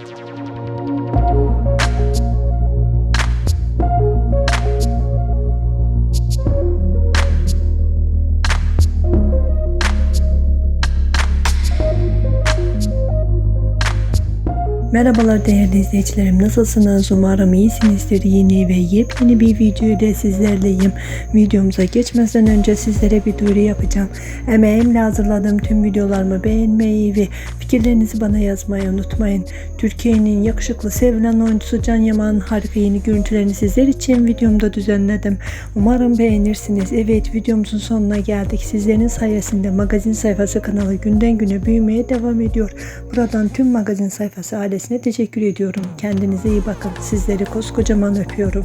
Música Merhabalar değerli izleyicilerim. Nasılsınız? Umarım iyisinizdir. Yeni ve yepyeni bir video ile sizlerleyim. Videomuza geçmeden önce sizlere bir duyuru yapacağım. Emeğimle hazırladığım tüm videolarımı beğenmeyi ve fikirlerinizi bana yazmayı unutmayın. Türkiye'nin yakışıklı sevilen oyuncusu Can Yaman'ın harika yeni görüntülerini sizler için videomda düzenledim. Umarım beğenirsiniz. Evet videomuzun sonuna geldik. Sizlerin sayesinde magazin sayfası kanalı günden güne büyümeye devam ediyor. Buradan tüm magazin sayfası ailesine teşekkür ediyorum. Kendinize iyi bakın. Sizleri koskocaman öpüyorum